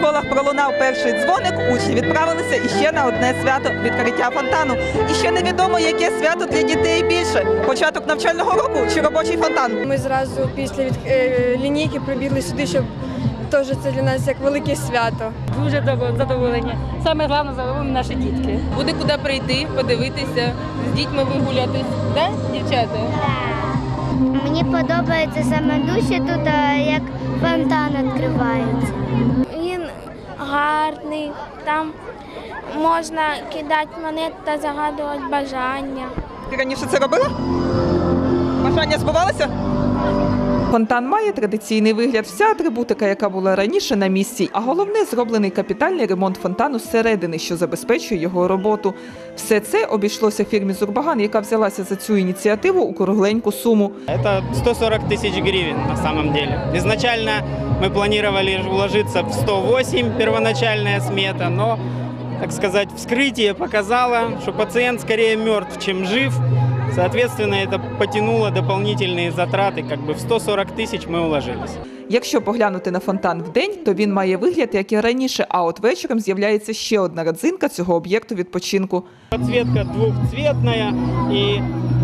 школах пролунав перший дзвоник, учні відправилися іще на одне свято відкриття фонтану. І ще невідомо, яке свято для дітей більше початок навчального року чи робочий фонтан. Ми зразу після від... е, лінійки прибігли сюди, щоб теж це для нас як велике свято. Дуже задов- задоволені. Саме головне задоволені наші дітки. Буде куди прийти, подивитися, з дітьми вигулятись. Да, дівчата? Мені подобається саме дужче тут, як фонтан відкривається. Гарний, там можна кидати монети та загадувати бажання. Ти раніше це робила? Бажання збувалося? Фонтан має традиційний вигляд. Вся атрибутика, яка була раніше на місці, а головне зроблений капітальний ремонт фонтану зсередини, що забезпечує його роботу. Все це обійшлося фірмі Зурбаган, яка взялася за цю ініціативу у кругленьку суму. Это 140 тысяч гривен на самом деле. Изначально мы планировали уложиться в 108 первоначальная смета, но, так сказать, вскрытие показало, что пациент скорее мертв, чем жив. Соответственно, это потянуло дополнительные затраты, как бы в 140 тысяч мы уложились. Якщо поглянути на фонтан вдень, то він має вигляд, як і раніше, а от вечором з'являється ще одна родзинка цього об'єкту відпочинку. Подсветка двухцветная, и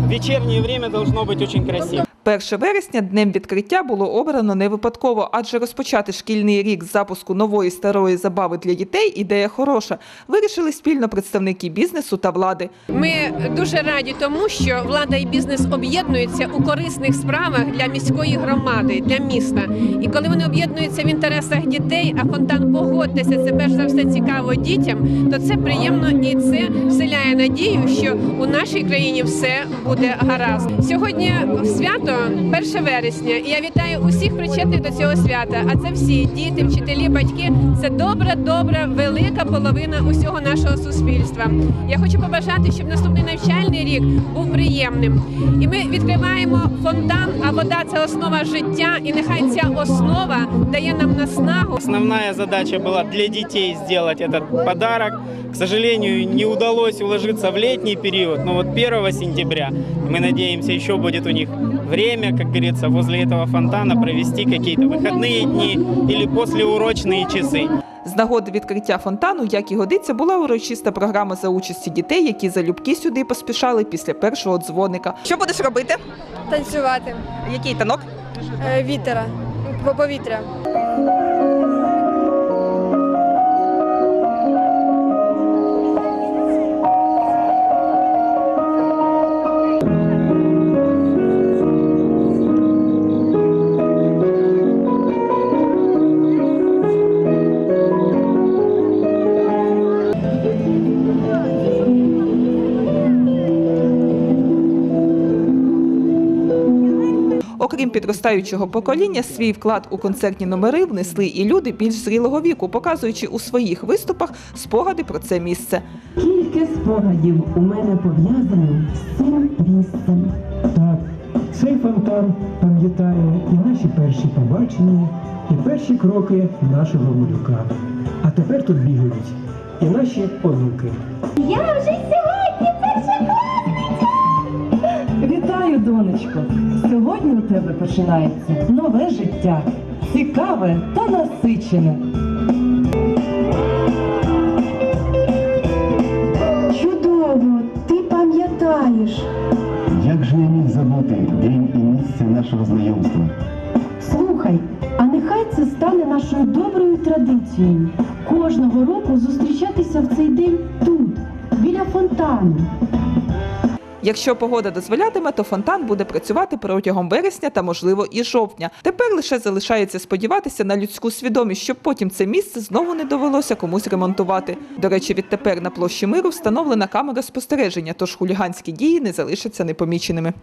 в вечернее время должно быть очень красиво. 1 вересня днем відкриття було обрано не випадково, адже розпочати шкільний рік з запуску нової старої забави для дітей ідея хороша. Вирішили спільно представники бізнесу та влади. Ми дуже раді тому, що влада і бізнес об'єднуються у корисних справах для міської громади, для міста. І коли вони об'єднуються в інтересах дітей, а фонтан погодьтеся, це перш за все цікаво дітям, то це приємно і це вселяє надію, що у нашій країні все буде гаразд. Сьогодні свято 1 вересня, і я вітаю усіх причетних до цього свята. А це всі діти, вчителі, батьки. Це добра, добра, велика половина усього нашого суспільства. Я хочу побажати, щоб наступний навчальний рік був приємним. І ми відкриваємо фонтан, а вода це основа життя. І нехай ця основа дає нам наснагу. Основная задача была для детей сделать этот подарок. К сожалению, не удалось уложиться в летний период, но вот 1 сентября мы надеемся, еще будет у них время, как говорится, возле этого фонтана провести какие-то выходные дни или послеурочные часы. З нагоди відкриття фонтану, як і годиться, була урочиста програма за участі дітей, які залюбки сюди поспішали після першого дзвоника. Що будеш робити? Танцювати Який танок? е, вітера, по- повітря. Окрім підростаючого покоління, свій вклад у концертні номери внесли і люди більш зрілого віку, показуючи у своїх виступах спогади про це місце. Скільки спогадів у мене пов'язані з цим місцем. Так, цей фонтан пам'ятає і наші перші побачення, і перші кроки нашого малюка. А тепер тут бігають і наші онуки. Я вже сьогодні донечко! Сьогодні у тебе починається нове життя. Цікаве та насичене. Чудово, ти пам'ятаєш. Як же я міг забути день і місце нашого знайомства? Слухай, а нехай це стане нашою доброю традицією кожного року зустрічатися в цей день тут, біля фонтану. Якщо погода дозволятиме, то фонтан буде працювати протягом вересня та, можливо, і жовтня. Тепер лише залишається сподіватися на людську свідомість, щоб потім це місце знову не довелося комусь ремонтувати. До речі, відтепер на площі миру встановлена камера спостереження, тож хуліганські дії не залишаться непоміченими.